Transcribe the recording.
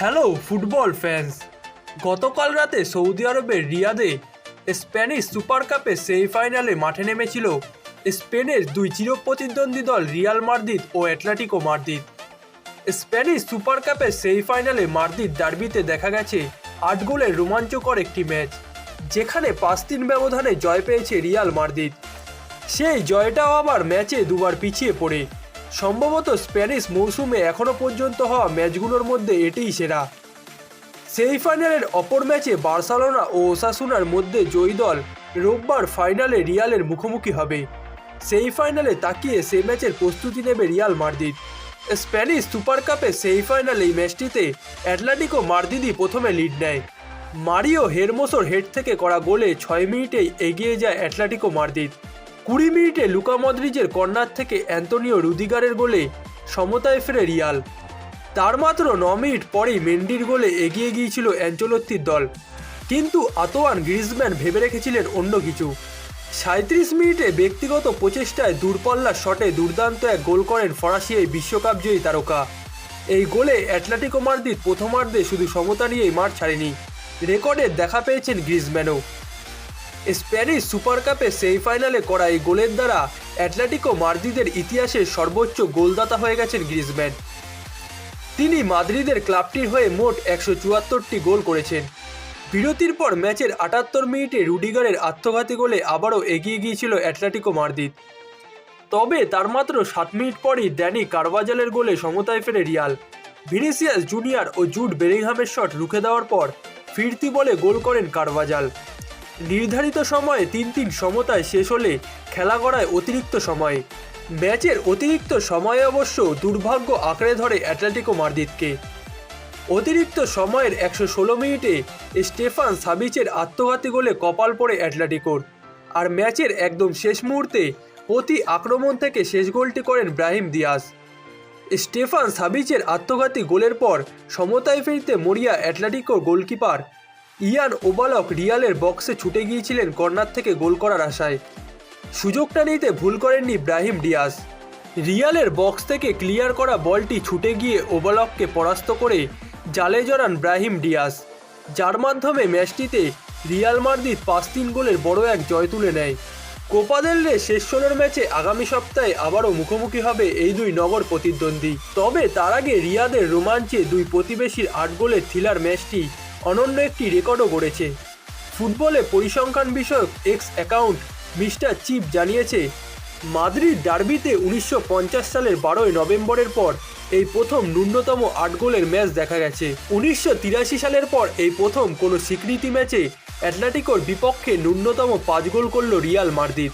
Hello football fans গতকাল রাতে Saudi আরবের রিয়াদে স্প্যানিশ সুপার কাপে সেমিফাইনালে মাঠে নেমেছিল স্পেনের দুই চিরপ্রতিদ্বন্দ্বী দল রিয়াল মার্দিদ ও অ্যাটলেটিকো মার্দিদ স্প্যানিশ সুপার কাপের সেমিফাইনালে মার্দিদ ডার্বিতে দেখা গেছে আট গোলের রোমাঞ্চকর একটি ম্যাচ, যেখানে পাঁচ তিন ব্যবধানে জয় পেয়েছে রিয়াল মার্দিদ সেই জয়টাও আবার ম্যাচে দুবার পিছিয়ে পড়ে। সম্ভবত স্প্যানিশ মৌসুমে এখনও পর্যন্ত হওয়া ম্যাচগুলোর মধ্যে এটিই সেরা। সেমিফাইনালের অপর ম্যাচে বার্সেলোনা ও ওসাসুনার মধ্যে জয়ী দল রোববার ফাইনালে রিয়ালের মুখোমুখি হবে। সেমিফাইনালে তাকিয়ে সে ম্যাচের প্রস্তুতি নেবে রিয়াল মার্দিদ স্প্যানিশ সুপার কাপে সেমিফাইনালে এই ম্যাচটিতে অ্যাটলেটিকো মার্দিদই প্রথমে লিড নেয়। মারিও হেরমোসোর হেড থেকে করা গোলে ছয় মিনিটেই এগিয়ে যায় অ্যাটলেটিকো মার্দিদ কুড়ি মিনিটে লুকা মদ্রিজের কর্নার থেকে অ্যান্তনিও রুদিগারের গোলে সমতায় ফেরে রিয়াল। তার মাত্র ন মিনিট পরেই মেন্ডির গোলে এগিয়ে গিয়েছিল অ্যাঞ্চলত্তির দল। কিন্তু আতোয়ান গ্রিজম্যান ভেবে রেখেছিলেন অন্য কিছু। সাঁত্রিশ মিনিটে ব্যক্তিগত প্রচেষ্টায় দূরপাল্লার শটে দুর্দান্ত এক গোল করেন ফরাসি এই বিশ্বকাপ জয়ী তারকা। এই গোলে অ্যাটলেটিকো মার্দিদ প্রথমার্ধে শুধু সমতা নিয়েই মাঠ ছাড়েনি। রেকর্ডে দেখা পেয়েছেন গ্রিজম্যানও। স্প্যানিশ সুপার কাপে সেমিফাইনালে করা এই গোলের দ্বারা অ্যাটলেটিকো মাদ্রিদের ইতিহাসের সর্বোচ্চ গোলদাতা হয়ে গেছেন গ্রিজম্যান তিনি মাদ্রিদের ক্লাবটির হয়ে মোট একশো চুয়াত্তরটি গোল করেছেন। বিরতির পর ম্যাচের আটাত্তর মিনিটে রুডিগারের আত্মঘাতী গোলে আবারও এগিয়ে গিয়েছিল অ্যাটলেটিকো মাদ্রিদ। তবে তার মাত্র সাত মিনিট পরই ড্যানি কারবাজালের গোলে সমতায় ফেরে রিয়াল। ভিনিসিয়াস জুনিয়র ও জুড বেরিংহামের শট রুখে দেওয়ার পর ফিরতি বলে গোল করেন কারবাজাল নির্ধারিত সময়ে তিন তিন সমতায় শেষ হলে খেলা গড়ায় অতিরিক্ত সময়ে। ম্যাচের অতিরিক্ত সময়ে অবশ্য দুর্ভাগ্য আঁকড়ে ধরে অ্যাটলেটিকো মার্দিদকে অতিরিক্ত সময়ের একশো ষোলো মিনিটে স্টেফান সাবিচের আত্মঘাতী গোলে কপাল পড়ে অ্যাটলেটিকোর। আর ম্যাচের একদম শেষ মুহূর্তে প্রতি আক্রমণ থেকে শেষ গোলটি করেন ব্রাহিম দিয়াস স্টেফান সাবিচের আত্মঘাতী গোলের পর সমতায় ফিরতে মরিয়া অ্যাটলেটিকোর গোলকিপার ইয়ান ওবালক রিয়ালের বক্সে ছুটে গিয়েছিলেন কর্নার থেকে গোল করার আশায়। সুযোগটা নিতে ভুল করেননি ব্রাহিম ডিয়াস রিয়ালের বক্স থেকে ক্লিয়ার করা বলটি ছুটে গিয়ে ওবালককে পরাস্ত করে জালে জড়ান ব্রাহিম ডিয়াস যার মাধ্যমে ম্যাচটিতে রিয়াল মার্দিদ পাঁচ তিন গোলের বড় এক জয় তুলে নেয়। কোপাদেল শেষ ষোলোর ম্যাচে আগামী সপ্তাহে আবারও মুখোমুখি হবে এই দুই নগর প্রতিদ্বন্দ্বী। তবে তার আগে রিয়াদের রোমাঞ্চে দুই প্রতিবেশীর আট গোলের থ্রিলার ম্যাচটি অনন্য একটি রেকর্ডও গড়েছে। ফুটবলে পরিসংখ্যান বিষয়ক এক্স অ্যাকাউন্ট মিস্টার চিপ জানিয়েছে, মাদ্রিদ ডার্বিতে উনিশশো পঞ্চাশ সালের বারোই নভেম্বরের পর এই প্রথম ন্যূনতম আট গোলের ম্যাচ দেখা গেছে। উনিশশো তিরাশি সালের পর এই প্রথম কোনো স্বীকৃতি ম্যাচে অ্যাটলেটিকোর বিপক্ষে ন্যূনতম পাঁচ গোল করল রিয়াল মাদ্রিদ।